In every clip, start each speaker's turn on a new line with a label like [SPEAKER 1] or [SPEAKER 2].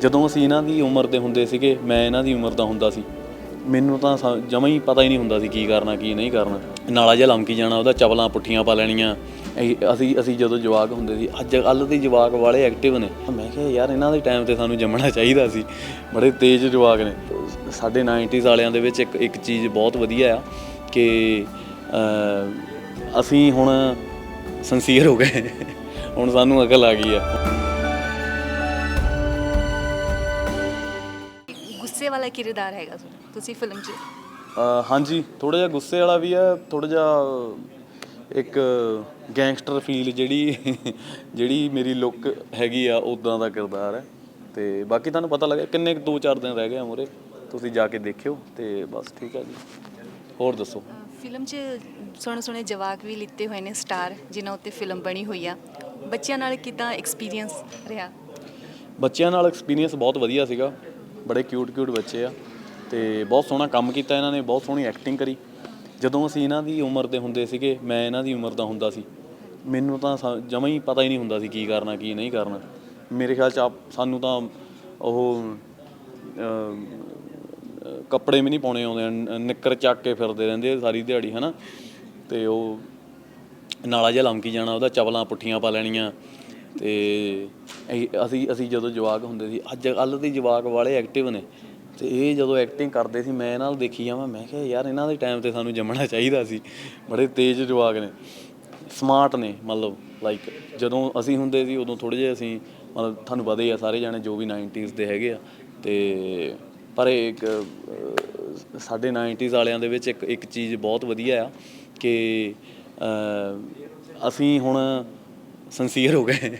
[SPEAKER 1] ਜਦੋਂ ਅਸੀਂ ਇਹਨਾਂ ਦੀ ਉਮਰ ਦੇ ਹੁੰਦੇ ਸੀਗੇ, ਮੈਂ ਇਹਨਾਂ ਦੀ ਉਮਰ ਦਾ ਹੁੰਦਾ ਸੀ। ਮੈਨੂੰ ਤਾਂ ਜਮਾ ਹੀ ਪਤਾ ਹੀ ਨਹੀਂ ਹੁੰਦਾ ਸੀ ਕੀ ਕਰਨਾ, ਕੀ ਨਹੀਂ ਕਰਨਾ। ਨਾਲਾ ਜਿਹਾ ਲੰਮਕੀ ਜਾਣਾ, ਉਹਦਾ ਚਪਲਾਂ ਪੁੱਠੀਆਂ ਪਾ ਲੈਣੀਆਂ। ਇਹ- ਅਸੀਂ ਅਸੀਂ ਜਦੋਂ ਜਵਾਕ ਹੁੰਦੇ ਸੀ, ਅੱਜ ਕੱਲ੍ਹ ਦੇ ਜਵਾਕ ਵਾਲੇ ਐਕਟਿਵ ਨੇ। ਮੈਂ ਕਿਹਾ ਯਾਰ, ਇਹਨਾਂ ਦੇ ਟਾਈਮ ਤੇ ਸਾਨੂੰ ਜੰਮਣਾ ਚਾਹੀਦਾ ਸੀ। ਬੜੇ ਤੇਜ਼ ਜਵਾਕ ਨੇ। ਸਾਡੇ 90s ਵਾਲਿਆਂ ਦੇ ਵਿੱਚ ਇੱਕ ਇੱਕ ਚੀਜ਼ ਬਹੁਤ ਵਧੀਆ ਆ ਕਿ ਅਸੀਂ ਹੁਣ ਸੰਸੀਅਰ ਹੋ ਗਏ। ਹੁਣ ਸਾਨੂੰ ਅਕਲ ਆ ਗਈ ਆ।
[SPEAKER 2] ਵਾਲਾ ਕਿਰਦਾਰ ਹੈਗਾ ਤੁਹਾਡਾ ਤੁਸੀਂ ਫਿਲਮ 'ਚ?
[SPEAKER 1] ਹਾਂਜੀ ਥੋੜਾ ਜਿਹਾ ਗੁੱਸੇ ਵਾਲਾ ਵੀ ਹੈ ਥੋੜਾ ਜਿਹਾ ਇੱਕ ਗੈਂਗਸਟਰ ਫੀਲ ਜਿਹੜੀ ਜਿਹੜੀ ਮੇਰੀ ਲੁੱਕ ਹੈਗੀ ਆ ਉਦਾਂ ਦਾ ਕਿਰਦਾਰ ਹੈ। ਤੇ ਬਾਕੀ ਤੁਹਾਨੂੰ ਪਤਾ ਲੱਗਿਆ ਕਿੰਨੇ ਕੁ ਦੋ ਚਾਰ ਦਿਨ ਰਹਿ ਗਏ ਆ ਮੂਹਰੇ ਤੁਸੀਂ ਜਾ ਕੇ ਦੇਖਿਓ ਤੇ ਬਸ ਠੀਕ ਹੈ ਜੀ। ਹੋਰ ਦੱਸੋ?
[SPEAKER 2] ਫਿਲਮ 'ਚ ਸੋਹਣੇ ਸੋਹਣੇ ਜਵਾਕ ਵੀ ਲਿੱਤੇ ਹੋਏ ਨੇ ਸਟਾਰ ਜਿਨ੍ਹਾਂ ਉੱਤੇ ਫਿਲਮ ਬਣੀ ਹੋਈ ਆ। ਬੱਚਿਆਂ ਨਾਲ ਕਿਦਾਂ ਐਕਸਪੀਰੀਅੰਸ ਰਿਹਾ?
[SPEAKER 1] ਬੱਚਿਆਂ ਨਾਲ ਐਕਸਪੀਰੀਅੰਸ ਬਹੁਤ ਵਧੀਆ ਸੀਗਾ। ਬੜੇ ਕਿਊਟ ਕਿਊਟ ਬੱਚੇ ਆ ਤੇ ਬਹੁਤ ਸੋਹਣਾ ਕੰਮ ਕੀਤਾ ਇਹਨਾਂ ਨੇ, ਬਹੁਤ ਸੋਹਣੀ ਐਕਟਿੰਗ ਕਰੀ। ਜਦੋਂ ਅਸੀਂ ਇਹਨਾਂ ਦੀ ਉਮਰ ਦੇ ਹੁੰਦੇ ਸੀਗੇ, ਮੈਂ ਇਹਨਾਂ ਦੀ ਉਮਰ ਦਾ ਹੁੰਦਾ ਸੀ। ਮੈਨੂੰ ਤਾਂ ਜਮਾ ਹੀ ਪਤਾ ਹੀ ਨਹੀਂ ਹੁੰਦਾ ਸੀ ਕੀ ਕਰਨਾ, ਕੀ ਨਹੀਂ ਕਰਨਾ। ਮੇਰੇ ਖਿਆਲ ਚ ਆਪ- ਸਾਨੂੰ ਤਾਂ ਉਹ ਕੱਪੜੇ ਵੀ ਨਹੀਂ ਪਾਉਣੇ ਆਉਂਦੇ ਨਿੱਕਰ ਚੱਕ ਕੇ ਫਿਰਦੇ ਰਹਿੰਦੇ ਸਾਰੀ ਦਿਹਾੜੀ, ਹਨਾ। ਤੇ ਉਹ, ਨਾਲਾ ਜਿਹਾ ਲੰਮਕੀ ਜਾਣਾ, ਉਹਦਾ ਚਪਲਾਂ ਪੁੱਠੀਆਂ ਪਾ ਲੈਣੀਆਂ। ਤੇ ਇਹ- ਅਸੀਂ ਅਸੀਂ ਜਦੋਂ ਜਵਾਕ ਹੁੰਦੇ ਸੀ ਅੱਜ ਕੱਲ੍ਹ ਦੇ ਜਵਾਕ ਵਾਲੇ ਐਕਟਿਵ ਨੇ। ਤੇ ਇਹ ਜਦੋਂ ਐਕਟਿੰਗ ਕਰਦੇ ਸੀ ਮੈਂ ਨਾਲ ਦੇਖੀ ਜਾਵਾਂ ਮੈਂ ਕਿਹਾ ਯਾਰ ਇਹਨਾਂ ਦੇ ਟਾਈਮ ਤੇ ਸਾਨੂੰ ਜੰਮਣਾ ਚਾਹੀਦਾ ਸੀ। ਬੜੇ ਤੇਜ਼ ਜਵਾਕ ਨੇ। ਸਮਾਰਟ ਨੇ ਮਤਲਬ ਲਾਈਕ ਜਦੋਂ ਅਸੀਂ ਹੁੰਦੇ ਸੀ ਉਦੋਂ ਥੋੜੇ ਜਿਹੇ ਅਸੀਂ ਮਤਲਬ ਤੁਹਾਨੂੰ ਪਤਾ ਹੀ ਆ ਸਾਰੇ ਜਾਣੇ ਜੋ ਵੀ 90s ਦੇ ਹੈਗੇ ਆ। ਤੇ ਪਰ ਇਹ ਇੱਕ ਅਹ, ਸਾਡੇ 90s ਵਾਲਿਆਂ ਦੇ ਵਿੱਚ ਇੱਕ ਇੱਕ ਚੀਜ਼ ਬਹੁਤ ਵਧੀਆ ਆ ਕਿ ਅਹ, ਅਸੀਂ ਹੁਣ ਸੰਸੀਅਰ ਹੋ ਗਏ।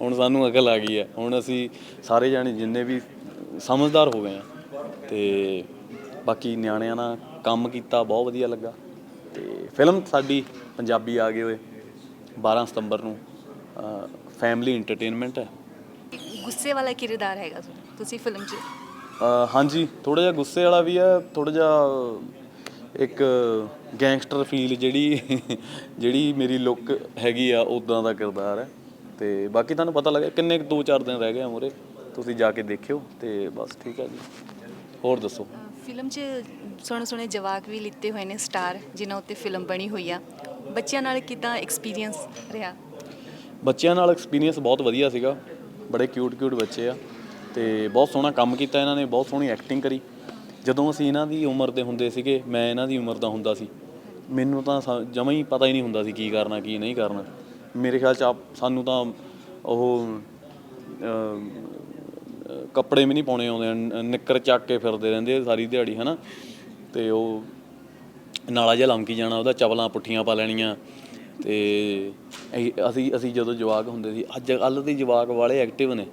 [SPEAKER 1] ਹੁਣ ਸਾਨੂੰ ਅਕਲ ਆ ਗਈ ਹੈ। ਹੁਣ ਅਸੀਂ ਸਾਰੇ ਜਾਣੇ ਜਿੰਨੇ ਵੀ ਸਮਝਦਾਰ ਹੋ ਗਏ ਆ ਤੇ ਬਾਕੀ ਨਿਆਣਿਆਂ ਨਾਲ ਕੰਮ ਕੀਤਾ ਬਹੁਤ ਵਧੀਆ ਲੱਗਾ। ਤੇ ਫਿਲਮ ਸਾਡੀ ਪੰਜਾਬੀ ਆ ਗਏ ਹੋਏ। 12 ਸਤੰਬਰ ਨੂੰ ਫੈਮਿਲੀ ਐਂਟਰਟੇਨਮੈਂਟ ਹੈ।
[SPEAKER 2] ਗੁੱਸੇ ਵਾਲਾ ਕਿਰਦਾਰ ਹੈਗਾ ਤੁਸੀਂ ਫਿਲਮ 'ਚ?
[SPEAKER 1] ਹਾਂਜੀ ਥੋੜਾ ਜਿਹਾ ਗੁੱਸੇ ਵਾਲਾ ਵੀ ਹੈ ਥੋੜਾ ਜਿਹਾ ਇੱਕ ਗੈਂਗਸਟਰ ਫੀਲ ਜਿਹੜੀ ਜਿਹੜੀ ਮੇਰੀ ਲੁੱਕ ਹੈਗੀ ਆ ਉਦਾਂ ਦਾ ਕਿਰਦਾਰ ਹੈ। ਤੇ ਬਾਕੀ ਤੁਹਾਨੂੰ ਪਤਾ ਲੱਗਿਆ ਕਿੰਨੇ ਦੋ ਚਾਰ ਦਿਨ ਰਹਿ ਗਏ ਆ ਮੂਹਰੇ ਤੁਸੀਂ ਜਾ ਕੇ ਦੇਖਿਓ ਤੇ ਬਸ ਠੀਕ ਹੈ ਜੀ। ਹੋਰ ਦੱਸੋ?
[SPEAKER 2] ਫਿਲਮ 'ਚ ਸੋਹਣੇ ਸੋਹਣੇ ਜਵਾਕ ਵੀ ਲਿੱਤੇ ਹੋਏ ਨੇ ਸਟਾਰ ਜਿਨ੍ਹਾਂ ਉੱਤੇ ਫਿਲਮ ਬਣੀ ਹੋਈ ਆ। ਬੱਚਿਆਂ ਨਾਲ ਕਿਦਾਂ ਐਕਸਪੀਰੀਅੰਸ ਰਿਹਾ?
[SPEAKER 1] ਬੱਚਿਆਂ ਨਾਲ ਐਕਸਪੀਰੀਅੰਸ ਬਹੁਤ ਵਧੀਆ ਸੀਗਾ। ਬੜੇ ਕਿਊਟ ਕਿਊਟ ਬੱਚੇ ਆ। ਤੇ ਬਹੁਤ ਸੋਹਣਾ ਕੰਮ ਕੀਤਾ ਇਹਨਾਂ ਨੇ ਬਹੁਤ ਸੋਹਣੀ ਐਕਟਿੰਗ ਕਰੀ। ਜਦੋਂ ਅਸੀਂ ਇਹਨਾਂ ਦੀ ਉਮਰ ਦੇ ਹੁੰਦੇ ਸੀਗੇ, ਮੈਂ ਇਹਨਾਂ ਦੀ ਉਮਰ ਦਾ ਹੁੰਦਾ ਸੀ। ਮੈਨੂੰ ਤਾਂ ਜਮਾ ਹੀ ਪਤਾ ਹੀ ਨਹੀਂ ਹੁੰਦਾ ਸੀ ਕੀ ਕਰਨਾ, ਕੀ ਨਹੀਂ ਕਰਨਾ। ਮੇਰੇ ਖਿਆਲ ਚ ਆਪ- ਸਾਨੂੰ ਤਾਂ ਉਹ ਕੱਪੜੇ ਵੀ ਨਹੀਂ ਪਾਉਣੇ ਆਉਂਦੇ ਨਿੱਕਰ ਚੱਕ ਕੇ ਫਿਰਦੇ ਰਹਿੰਦੇ ਸਾਰੀ ਦਿਹਾੜੀ, ਹਨਾ। ਤੇ ਉਹ ਨਾਲਾ ਜਿਹਾ ਲਮਕੀ ਜਾਣਾ, ਉਹਦਾ ਚਪਲਾਂ ਪੁੱਠੀਆਂ ਪਾ ਲੈਣੀਆਂ। ਤੇ ਇਹ- ਅਸੀਂ ਅਸੀਂ ਜਦੋਂ ਜਵਾਕ ਹੁੰਦੇ ਸੀ ਅੱਜ ਕੱਲ੍ਹ ਦੇ ਜਵਾਕ ਵਾਲੇ ਐਕਟਿਵ ਨੇ।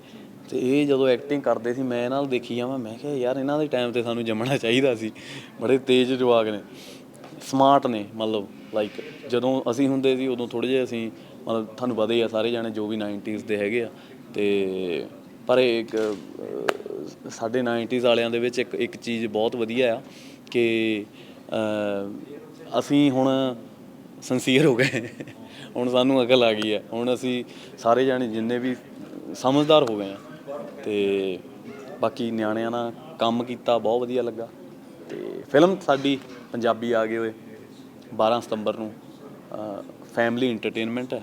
[SPEAKER 1] ਤੇ ਇਹ ਜਦੋਂ ਐਕਟਿੰਗ ਕਰਦੇ ਸੀ, ਮੈਂ ਇਹਨਾਂ ਨੂੰ ਦੇਖੀ ਜਾਵਾਂ, ਮੈਂ ਕਿਹਾ ਯਾਰ ਇਹਨਾਂ ਦੇ ਟਾਈਮ ਤੇ ਸਾਨੂੰ ਜੰਮਣਾ ਚਾਹੀਦਾ ਸੀ। ਬੜੇ ਤੇਜ਼ ਜਵਾਕ ਨੇ ਸਮਾਰਟ ਨੇ ਮਤਲਬ ਲਾਈਕ ਜਦੋਂ ਅਸੀਂ ਹੁੰਦੇ ਸੀ, ਉਦੋਂ ਥੋੜੇ ਜਿਹੇ ਅਸੀਂ ਮਤਲਬ ਤੁਹਾਨੂੰ ਪਤਾ ਹੀ ਆ, ਸਾਰੇ ਜਾਣੇ ਜੋ ਵੀ 90s ਦੇ ਹੈਗੇ ਆ, ਤੇ ਪਰ ਇਹ ਇੱਕ ਸਾਡੇ 90s ਵਾਲਿਆਂ ਦੇ ਵਿੱਚ ਇੱਕ ਇੱਕ ਚੀਜ਼ ਬਹੁਤ ਵਧੀਆ ਆ ਕਿ ਅਸੀਂ ਹੁਣ ਸੰਸੀਅਰ ਹੋ ਗਏ। ਹੁਣ ਸਾਨੂੰ ਅਕਲ ਆ ਗਈ ਹੈ ਹੁਣ ਅਸੀਂ ਸਾਰੇ ਜਾਣੇ ਜਿੰਨੇ ਵੀ ਸਮਝਦਾਰ ਹੋ ਗਏ ਆ ਤੇ ਬਾਕੀ ਨਿਆਣਿਆਂ ਨਾਲ ਕੰਮ ਕੀਤਾ, ਬਹੁਤ ਵਧੀਆ ਲੱਗਾ। ਤੇ ਫਿਲਮ ਸਾਡੀ ਪੰਜਾਬੀ ਆ ਗਏ ਹੋਏ 12 ਸਤੰਬਰ ਨੂੰ ਫੈਮਿਲੀ ਐਂਟਰਟੇਨਮੈਂਟ ਹੈ।